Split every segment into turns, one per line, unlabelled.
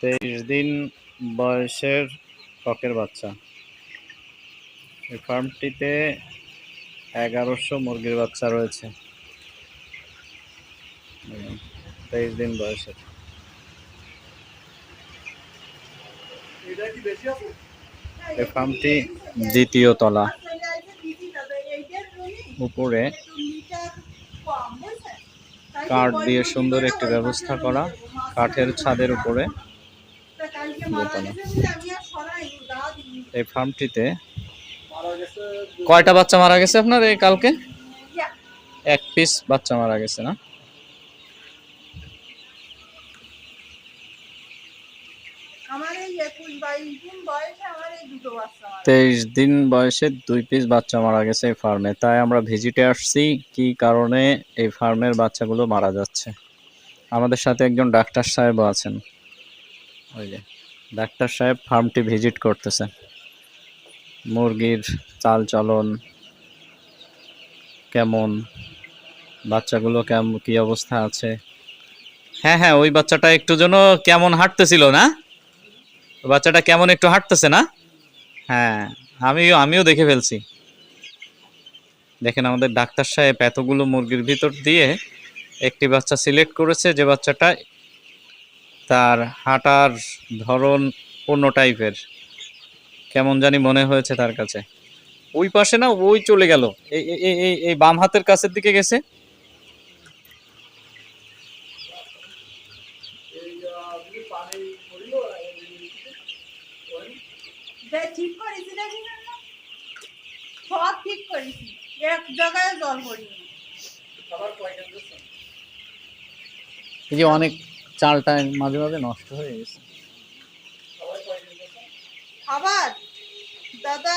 তেইশ দিন বয়সের ককের বাচ্চা। এই ফার্মটিতে এগারোশো মুরগির বাচ্চা রয়েছে। তেইশ দিন বয়সের। এই ফার্মটি দ্বিতীয় তলা। উপরে কাঠ দিয়ে সুন্দর একটি ব্যবস্থা করা। কাঠের ছাদের উপরে এই ফার্মটিতে? কয়টা বাচ্চা মারা গেছে আপনার এই কালকে? এক পিস বাচ্চা মারা গেছে না? তেইশ দিন বয়সে দুই পিস বাচ্চা মারা গেছে এই ফার্মে। তাই আমরা ভিজিটে আসছি কি কারণে এই ফার্মের বাচ্চাগুলো মারা যাচ্ছে। আমাদের সাথে একজন ডাক্তার সাহেবও আছেন। ওই যে। ডাক্তার সাহেব ফার্মটি ভিজিট করতেছে। মুরগির চাল চলন কেমন? বাচ্চাগুলো কেমন কি অবস্থা আছে? হ্যাঁ হ্যাঁ ওই বাচ্চাটা একটু যেন কেমন হাঁটতেছিল না? বাচ্চাটা কেমন একটু হাঁটতেছে না? হ্যাঁ আমিও আমিও দেখে ফেলছি। দেখেন আমাদের ডাক্তার সাহেব এতগুলো মুরগির ভিতর দিয়ে একটি বাচ্চা সিলেক্ট করেছে যে বাচ্চাটা তার হাঁটার ধরন অন্য টাইপের। কেমন জানি মনে হয়েছে তার কাছে। ওই পাশে না ওই চলে গেল। এই এই- এই এই এই বাম হাতের কাছের দিকে গেছে। এই যে অনেক চালটা মাঝে মাঝে নষ্ট হয়ে গেছে।
খাবার? দাদা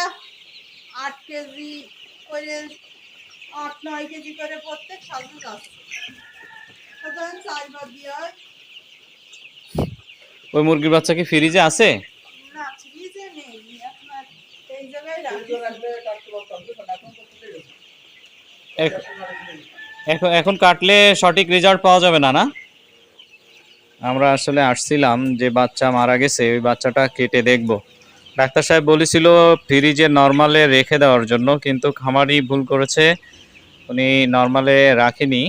আট কেজি করে আট নয় কেজি করে প্রত্যেক সাজু চারবার দিয়ে
ওই মুরগির বাচ্চা কি ফ্রিজে আছে?
না ফ্রিজে নেই। আপনার এই জায়গায়
এখন কাটলে সঠিক রেজাল্ট পাওয়া যাবে না না? আমরা আসলে আসছিলাম যে বাচ্চা মারা গেছে, ওই বাচ্চাটা কেটে দেখব। ডাক্তার সাহেব বলেছিল ফ্রিজে নর্মালে রেখে দেওয়ার জন্য, কিন্তু খামারি ভুল করেছে, উনি নর্মালে রাখেনি।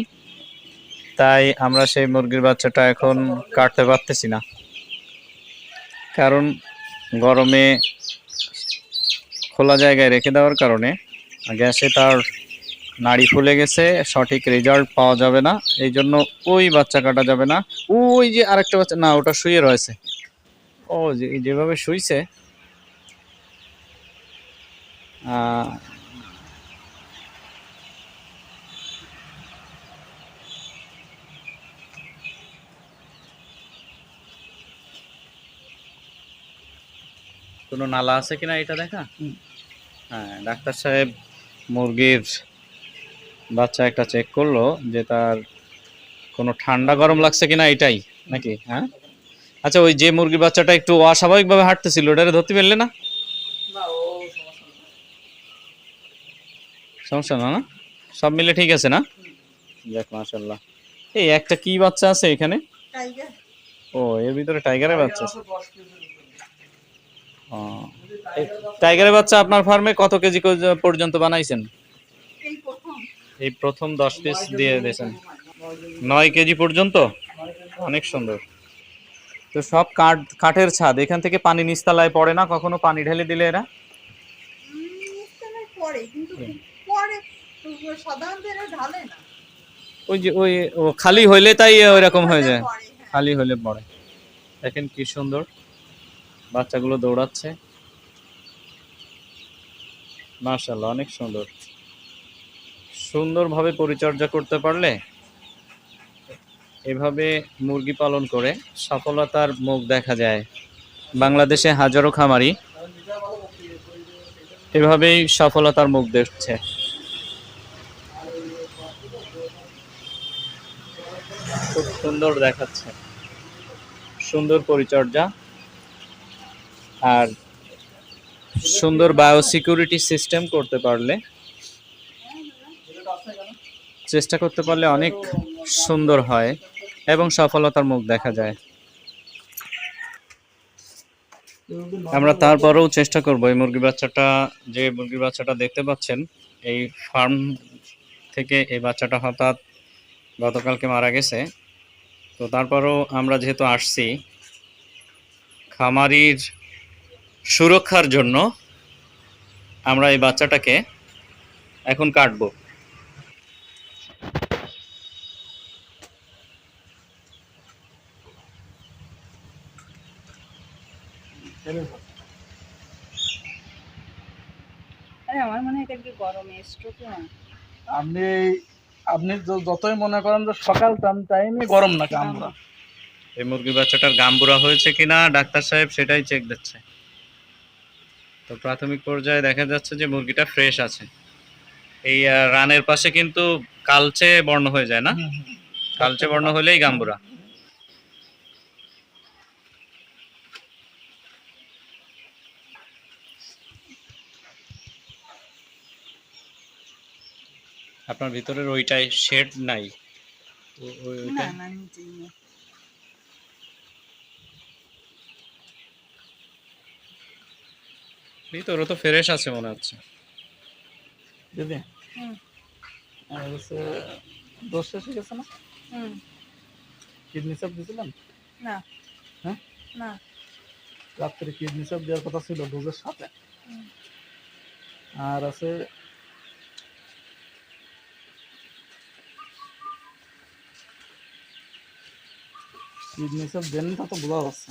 তাই আমরা সেই মুরগির বাচ্চাটা এখন কাটতে পারতেছি না। কারণ গরমে খোলা জায়গায় রেখে দেওয়ার কারণে, গ্যাসে তার নাড়ি ফুলে গেছে সঠিক রেজাল্ট পাওয়া যাবে না এই জন্য ওই বাচ্চা কাটা যাবে না। ওই যে আরেকটা বাচ্চা না ওটা শুয়ে রয়েছে। ও যেভাবে শুইছে। কোনো নালা আছে কিনা এটা দেখা? হ্যাঁ ডাক্তার সাহেব মুরগির বাচ্চা একটা চেক করল যে তার কোনো ঠান্ডা গরম লাগছে কিনা এটাই নাকি? হ্যাঁ? আচ্ছা ওই যে মুরগির বাচ্চাটা একটু অস্বাভাবিকভাবে হাঁটতেছিল ওটারে ধরতে পারলে না? সমস্যা না। না সব মিলে ঠিক আছে না? দেখ মাশাল্লাহ এই একটা কি বাচ্চা আছে এখানে? ও এর ভিতরে টাইগারের বাচ্চা আছে? টাইগারের বাচ্চা আপনার ফার্মে কত কেজি পর্যন্ত বানাইছেন?
এই প্রথম
দশ পিস দিয়ে দিয়েছেন। নয় কেজি পর্যন্ত? অনেক সুন্দর। তো সব কাঠ কাঠের ছাদ এখান থেকে পানি নিচতলায় পড়ে না? কখনো পানি ঢেলে দিলে এরা? ওই যে ওই ও খালি হইলে তাই ওইরকম হয়ে যায়।
হ্যাঁ।
খালি হলে পড়ে। দেখেন কি সুন্দর। বাচ্চাগুলো দৌড়াচ্ছে। মার্শাল্লাহ অনেক সুন্দর। সুন্দরভাবে পরিচর্যা করতে পারলে এভাবে মুরগি পালন করে সফলতার মুখ দেখা যায়। বাংলাদেশে হাজারো খামারি এভাবেই সফলতার মুখ দেখছে। খুব সুন্দর দেখাচ্ছে। সুন্দর পরিচর্যা আর সুন্দর বায়োসিকিউরিটি সিস্টেম করতে পারলে চেষ্টা করতে পারলে অনেক সুন্দর হয় এবং সফলতার মুখ দেখা যায়। আমরা তারপরেও চেষ্টা করব এই মুরগি বাচ্চাটা, যে মুরগির বাচ্চাটা দেখতে পাচ্ছেন, এই ফার্ম থেকে এই বাচ্চাটা হঠাৎ গতকালকে মারা গেছে। তো তারপরেও আমরা যেহেতু আসছি, খামারির সুরক্ষার জন্য আমরা এই বাচ্চাটাকে এখন কাটবো
আরে আমার মনে হয় এটা কি গরমে স্ট্রোক না
আপনি আপনি যতই মনে করেন যে সকাল টাইমে গরম না কামড়া
এই মুরগি বাচ্চাটার গাম্বুরা হয়েছে কিনা ডাক্তার সাহেব সেটাই চেক দিচ্ছে। তো প্রাথমিক পর্যায়ে দেখা যাচ্ছে যে মুরগিটা ফ্রেশ আছে। এই রানের পাশে কিন্তু কালচে বর্ণ হয়ে যায় না? কালচে বর্ণ হলেই গাম্বুরা আপনার ভিতরের ওইটাই শেড নাই? ওইটা। ভিতরে তো ফ্রেশ আছে মনে হচ্ছে।
দিদি? আর হচ্ছে দোষ শেষ হয়ে গেছে না?
হুম।
কিডনি
না।
হ্যাঁ?
না।
রাত্রে কিডনি চাপ দেওয়ার কথা ছিল ডোজের সাথে। আর আছে কিডনি চাপ দেন তা তো বোঝা যাচ্ছে।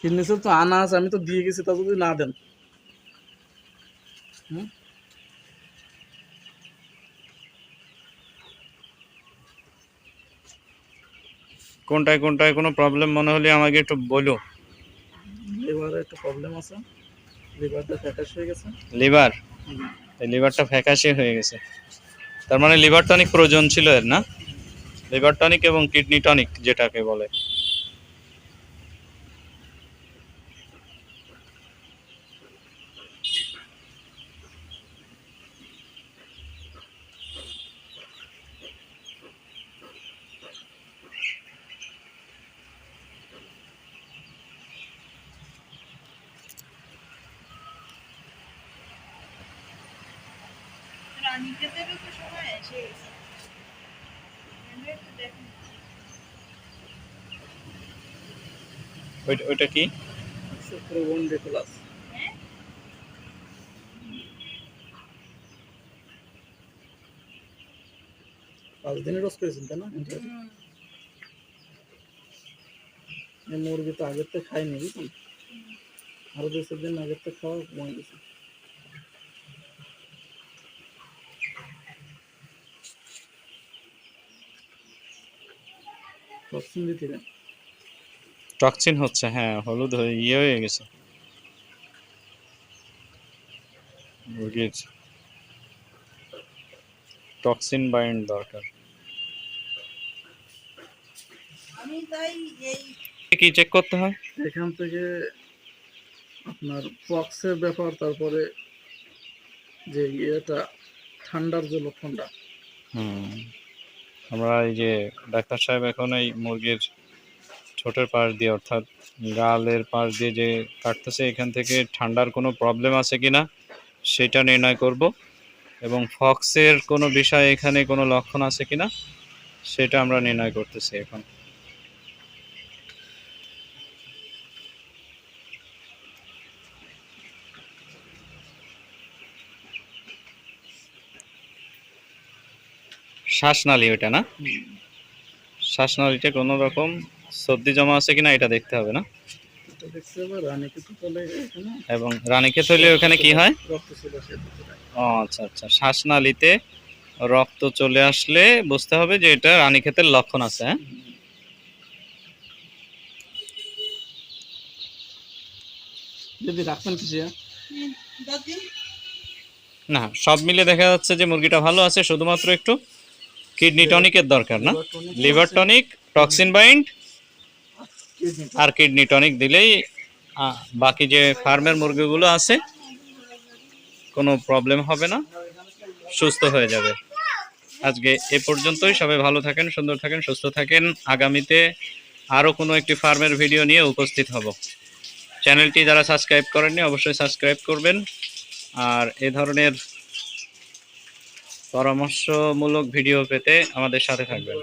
কিডনি চাপ তো আনা আছে আমি তো দিয়ে গেছি তা যদি না দেন। হুম?
কোনটায় কোনটায় কোনো প্রবলেম মনে হলে আমাকে একটু বলো।
লিভারে একটু প্রবলেম আছে। লিভারটা ফ্যাকাশ হয়ে গেছে।
লিভার? লিভারটা ফ্যাকাশে হয়ে গেছে। তার মানে লিভারটা অনেক প্রয়োজন ছিল এর না? লিভার টনিক এবং কিডনি টনিক যেটাকে বলে
একটু দেখুন।
পাঁচ দিনের তাই না? মুরগি তো আগের থেকে খাইনি বুঝছেন? আরও দু চার দিন আগের থেকে খাওয়া কমে গেছে। টক্সিন দিতে হবে।
টক্সিন হচ্ছে হ্যাঁ হলুদ হয়ে ইয়ে হয়ে গেছে। মুরগির টক্সিন বাইন্ড দরকার।
আমি তাই এই
কি চেক করতে হয়?
এখান থেকে আপনার পক্সের ব্যাপার তারপরে যে ইয়েটা ঠান্ডার যে লক্ষণটা।
হুম। আমরা এই যে ডাক্তার সাহেব এখন এই মুরগির ছোটের পাশ দিয়ে, অর্থাৎ গালের পাশ দিয়ে যে কাটতেছে, এখান থেকে ঠান্ডার কোনো প্রবলেম আছে কি না সেটা নির্ণয় করব। এবং ফক্সের কোনো বিষয় এখানে কোনো লক্ষণ আছে কি না সেটা আমরা নির্ণয় করতেছি এখন। শ্বাসনালী ওটা না? শ্বাসনালীতে কোনো রকম সর্দি জমা আছে কিনা এটা দেখতে হবে না।
এটা দেখতে হবে রানীকে তো
এবং রানীক্ষেত হইলে ওখানে কি হয়। ও আচ্ছা আচ্ছা। শ্বাসনালীতে রক্ত চলে আসলে বুঝতে হবে যে এটা রানীক্ষেতের লক্ষণ আছে হ্যাঁ?
যদি রাখবেন কিছু
না সব মিলে দেখা যাচ্ছে যে মুরগিটা ভালো আছে শুধুমাত্র একটু কিডনি টনিকের দরকার না? লিভার টনিক টক্সিন বাইন্ড আর কিডনি টনিক দিলেই বাকি যে ফার্মের মুরগিগুলো আছে কোনো প্রবলেম হবে না সুস্থ হয়ে যাবে। আজকে এ পর্যন্তই সবাই ভালো থাকেন সুন্দর থাকেন সুস্থ থাকেন। আগামীতে আরও কোনো একটি ফার্মের ভিডিও নিয়ে উপস্থিত হব। চ্যানেলটি যারা সাবস্ক্রাইব করেননি অবশ্যই সাবস্ক্রাইব করবেন। আর এ ধরনের পরামর্শমূলক ভিডিও পেতে আমাদের সাথে থাকবেন।